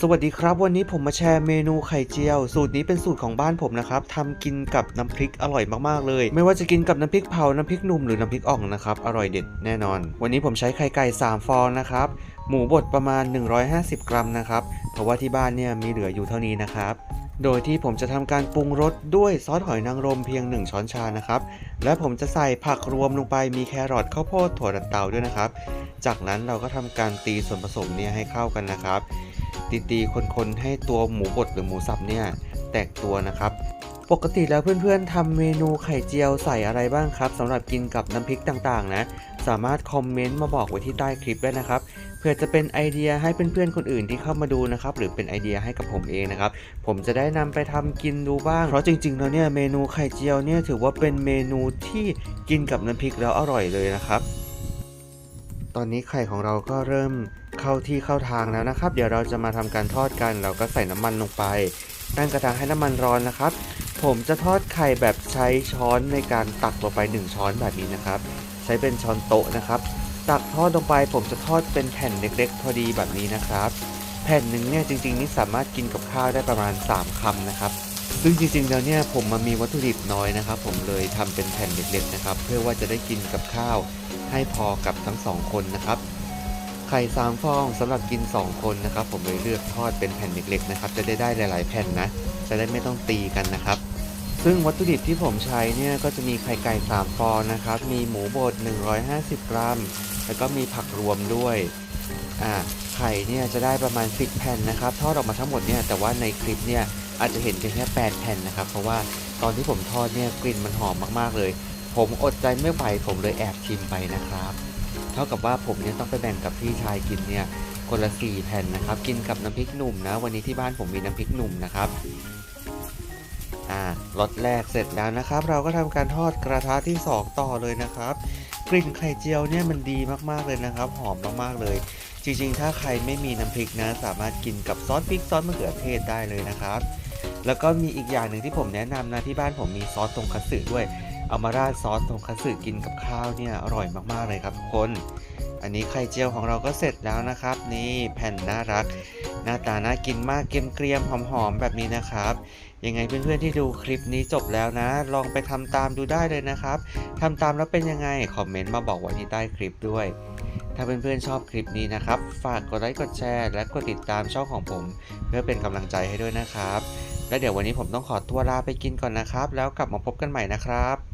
สวัสดีครับ วันนี้ผมมาแชร์เมนูไข่เจียว สูตรนี้เป็นสูตรของบ้านผมนะครับทำกินกับน้ำพริกอร่อยมากๆเลย ไม่ว่าจะกินกับน้ำพริกเผาน้ำพริกหนุ่มหรือน้ำพริกอ่องนะครับอร่อยเด็ดแน่นอน วันนี้ผมใช้ไข่ไก่ 3 ฟองนะครับหมูบดประมาณ 150 กรัมนะครับเพราะว่าที่บ้านเนี่ยมีเหลืออยู่เท่านี้นะครับโดยที่ผมจะทำการปรุงรสด้วยซอสหอยนางรมเพียง 1 ช้อนชานะครับ และผมจะใส่ผักรวมลงไปมีแครอทข้าวโพดถั่วดัดเตาด้วยนะครับ จากนั้นเราก็ทำการตีส่วนผสมเนี่ยให้เข้ากันนะครับ ตีๆคนๆให้ตัวหมูบดหรือหมูสับเนี่ยแตกตัวนะครับ ปกติแล้วเพื่อนๆทำเมนูไข่เจียวใส่อะไรบ้างครับสำหรับกินกับน้ำพริกต่างๆ นะ สามารถคอมเมนต์มาบอกไว้ที่ใต้คลิปได้นะครับเพื่อจะเป็นไอเดียให้เพื่อนๆคนอื่นที่เข้ามาดูนะครับหรือเป็นไอเดียให้กับผมเองนะครับผมจะได้นำไปทำกินดูบ้าง เพราะจริงๆแล้วเนี่ยเมนูไข่เจียวเนี่ยถือว่าเป็นเมนูที่กินกับน้ำพริกแล้วอร่อยเลยนะครับ ตอนนี้ไข่ของเราก็เริ่มเข้าที่เข้าทางแล้วนะครับ เดี๋ยวเราจะมาทำการทอดกัน เราก็ใส่น้ำมันลงไป ตั้งกระทะให้น้ำมันร้อนนะครับ ผมจะทอดไข่แบบใช้ช้อนในการตักลงไป 1 ช้อนแบบนี้นะครับ ใช้เป็นช้อนโต๊ะนะครับ ตักทอดลงไป ผมจะทอดเป็นแผ่นเล็ก ๆ พอดีแบบนี้นะครับ แผ่นหนึ่งเนี่ยจริง ๆ นี่สามารถกินกับข้าวได้ประมาณ 3คำนะครับซึ่งจริงๆแล้วเนี่ยผมมามีวัตถุดิบน้อยนะครับ ผมเลยทำเป็นแผ่นเล็กๆนะครับ เพื่อว่าจะได้กินกับข้าว ให้พอกับทั้งสองคนนะครับ ไข่สามฟองสำหรับกิน 2 คนนะครับ ผมเลยเลือกทอดเป็นแผ่นเล็กๆนะครับ จะได้ได้หลาย ๆ แผ่นนะ จะได้ไม่ต้องตีกันนะครับ ซึ่งวัตถุดิบที่ผมใช้เนี่ยก็จะมีไข่ไก่ 3 ฟองนะครับ มีหมูบด 150 กรัม แล้วก็มีผักรวมด้วยอ่าไข่เนี่ยจะได้ประมาณ 10 แผ่นนะครับ ทอดออกมาทั้งหมดเนี่ยแต่ว่าในคลิปเนี่ยอาจจะเห็นเพียงแค่8แผ่นนะครับ เพราะว่าตอนที่ผมทอดเนี่ยกลิ่นมันหอมมากๆเลย ผมอดใจไม่ไหวผมเลยแอบชิมไปนะครับ เท่ากับว่าผมเนี่ยต้องไปแบ่งกับพี่ชายกินเนี่ยคนละ4แผ่นนะครับ กินกับน้ำพริกหนุ่มนะ วันนี้ที่บ้านผมมีน้ำพริกหนุ่มนะครับอ่ารสแรกเสร็จแล้วนะครับ เราก็ทำการทอดกระทะที่ 2 ต่อเลยนะครับ กลิ่นไข่เจียวเนี่ยมันดีมากๆเลยนะครับ หอมมากๆเลย จริงๆ ถ้าใครไม่มีน้ำพริกนะ สามารถกินกับซอสพริกซอสมะเขือเทศได้เลยนะครับ แล้วก็มีอีกอย่างหนึ่งที่ผมแนะนำนะที่บ้านผมมีซอสทงคัตสึด้วย เอามาราดซอสทงคัตสึกินกับข้าวเนี่ยอร่อยมากๆเลยครับทุกคน อันนี้ไข่เจียวของเราก็เสร็จแล้วนะครับ นี่แผ่นน่ารัก หน้าตาน่ากินมากเกรียมๆหอมๆแบบนี้นะครับยังไงเพื่อนๆที่ดูคลิปนี้จบแล้วนะ ลองไปทำตามดูได้เลยนะครับทำตามแล้วเป็นยังไงคอมเมนต์มาบอกไว้ที่ใต้คลิปด้วย ถ้าเพื่อนๆชอบคลิปนี้นะครับ ฝากกดไลค์กดแชร์ และกดติดตามช่องของผม เพื่อเป็นกำลังใจให้ด้วยนะครับ และเดี๋ยววันนี้ผมต้องขอตัวลาไปกินก่อนนะครับ แล้วกลับมาพบกันใหม่นะครับ